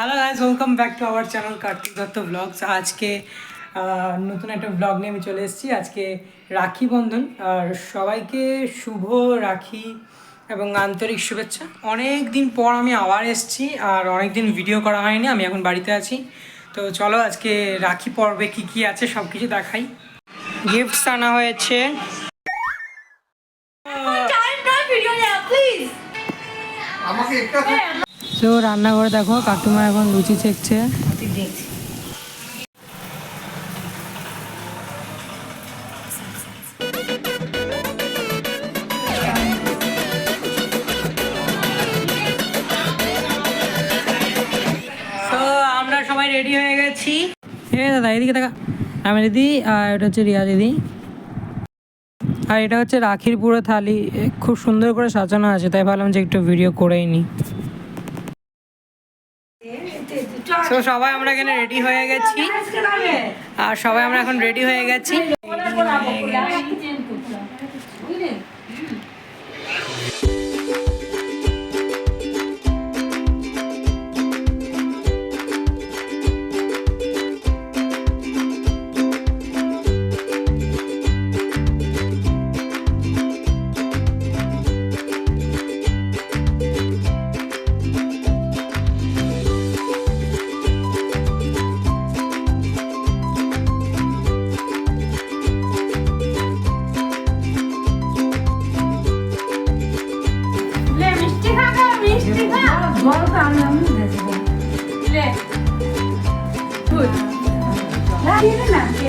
Hello guys welcome back to our channel Kartik Dutta vlogs আজকে নতুন একটা blog নিয়ে আমি চলে এসেছি। আজকে রাখি বন্ধন। আর সবাইকে শুভ রাখি এবং আন্তরিক শুভেচ্ছা। অনেক দিন পর আমি আবার এসেছি আর অনেক দিন ভিডিও করা হয়নি আমি এখন বাড়িতে আছি। তো চলো আজকে রাখি পর্বে কি কি আছে সব কিছু দেখাই। গিফটস আনা হয়েছে. আমাকে একটা তো রান্নাঘরে দেখো কাকিমা এখন লুচি চেকছে আমরা সবাই রেডি হয়ে গেছি। দাদা এদিকে দেখা। আমি দিদি আর এটা হচ্ছে রিয়া দিদি। আর এটা হচ্ছে রাখির পুরো থালি। খুব সুন্দর করে সাজানো আছে তাই ভাবলাম যে একটু ভিডিও করেই নিই তো সবাই আমরা এখানে রেডি হয়ে গেছি। আর সবাই আমরা এখন রেডি হয়ে গেছি। খা বল তো আমি আমি লে গুড না দিয়ে না কে?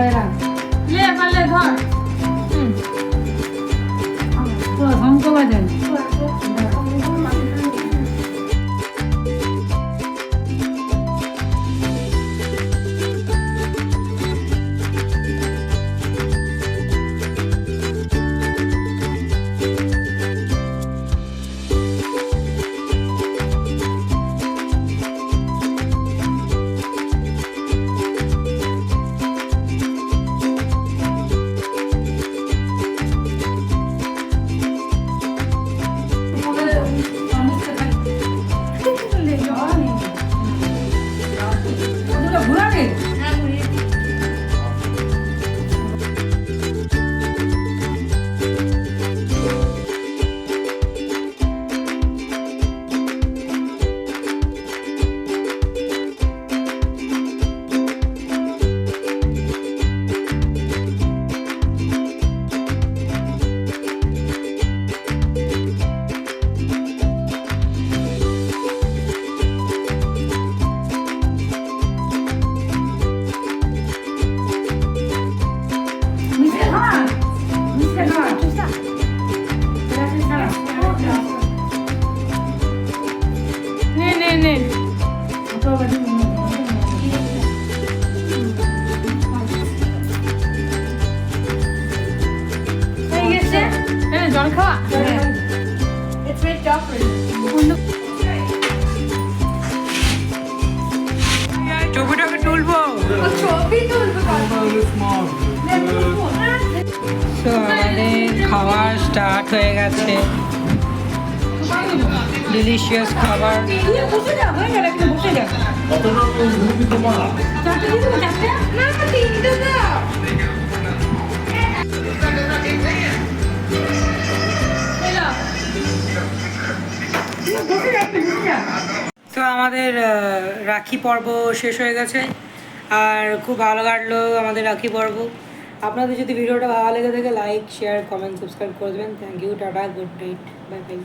তুমি কি লে পারলে ধর। শঙ্খ বাজান ঘুরাবে নে নে হ্যাঁ জল খাওয়া. ছবিটাকে তুলবো। ছবি তুলবে আমাদের খাওয়া স্টার্ট হয়ে গেছে। ডিলিশিয়াস খাবার। তো আমাদের রাখি পর্ব শেষ হয়ে গেছে। আর খুব ভালো কাটলো আমাদের রাখি পর্ব। আপনাদের যদি ভিডিওটা ভালো লেগে থাকে লাইক শেয়ার কমেন্ট সাবস্ক্রাইব করে দেবেন। Thank you tata good night bye bye